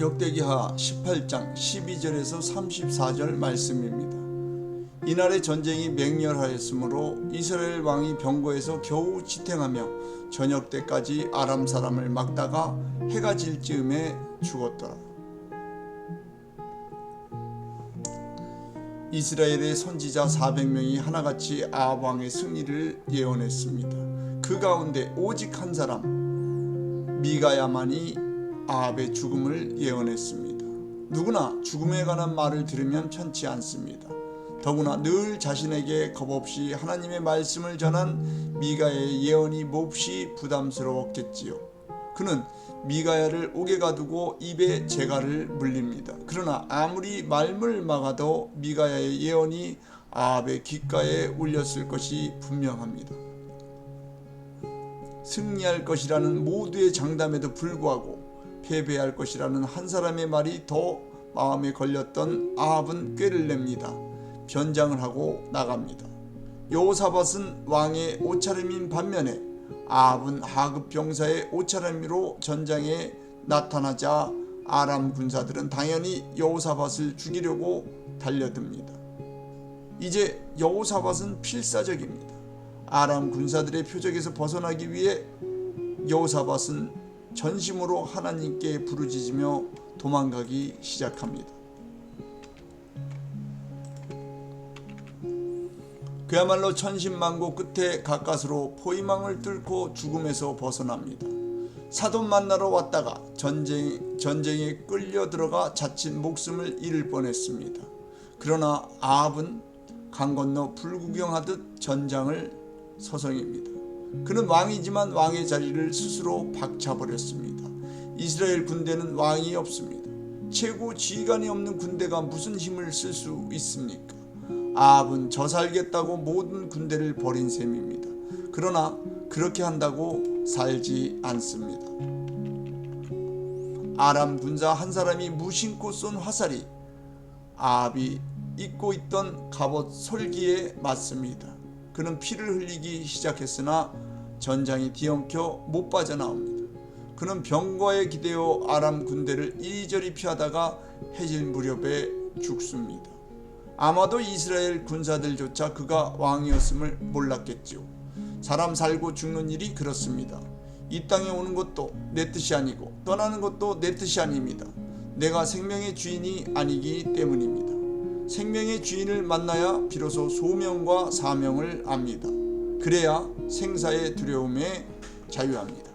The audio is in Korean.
역대기하 18장 12절에서 34절 말씀입니다. 이날의 전쟁이 맹렬하였으므로 이스라엘 왕이 병거에서 겨우 지탱하며 저녁 때까지 아람 사람을 막다가 해가 질 즈음에 죽었더라. 이스라엘의 선지자 400명이 하나같이 아합 왕의 승리를 예언했습니다. 그 가운데 오직 한 사람 미가야만이 아합의 죽음을 예언했습니다. 누구나 죽음에 관한 말을 들으면 편치 않습니다. 더구나 늘 자신에게 겁없이 하나님의 말씀을 전한 미가의 예언이 몹시 부담스러웠겠지요. 그는 미가야를 옥에 가두고 입에 재갈을 물립니다. 그러나 아무리 말물 막아도 미가야의 예언이 아합의 귓가에 울렸을 것이 분명합니다. 승리할 것이라는 모두의 장담에도 불구하고 패배할 것이라는 한 사람의 말이 더 마음에 걸렸던 아합은 꾀를 냅니다. 변장을 하고 나갑니다. 여호사밧은 왕의 옷차림인 반면에 아합은 하급 병사의 옷차림으로 전장에 나타나자 아람 군사들은 당연히 여호사밧을 죽이려고 달려듭니다. 이제 여호사밧은 필사적입니다. 아람 군사들의 표적에서 벗어나기 위해 여호사밧은 전심으로 하나님께 부르짖으며 도망가기 시작합니다. 그야말로 천신만고 끝에 가까스로 포위망을 뚫고 죽음에서 벗어납니다. 사돈 만나러 왔다가 전쟁, 전쟁에 끌려 들어가 자칫 목숨을 잃을 뻔했습니다. 그러나 아합은 강 건너 불구경하듯 전장을 서성입니다. 그는 왕이지만 왕의 자리를 스스로 박차버렸습니다. 이스라엘 군대는 왕이 없습니다. 최고 지휘관이 없는 군대가 무슨 힘을 쓸 수 있습니까? 아합은 저 살겠다고 모든 군대를 버린 셈입니다. 그러나 그렇게 한다고 살지 않습니다. 아람 군사 한 사람이 무심코 쏜 화살이 아합이 입고 있던 갑옷 솔기에 맞습니다. 그는 피를 흘리기 시작했으나 전장이 뒤엉켜 못 빠져나옵니다. 그는 병거에 기대어 아람 군대를 이리저리 피하다가 해질 무렵에 죽습니다. 아마도 이스라엘 군사들조차 그가 왕이었음을 몰랐겠지요. 사람 살고 죽는 일이 그렇습니다. 이 땅에 오는 것도 내 뜻이 아니고 떠나는 것도 내 뜻이 아닙니다. 내가 생명의 주인이 아니기 때문입니다. 생명의 주인을 만나야 비로소 소명과 사명을 압니다. 그래야 생사의 두려움에 자유합니다.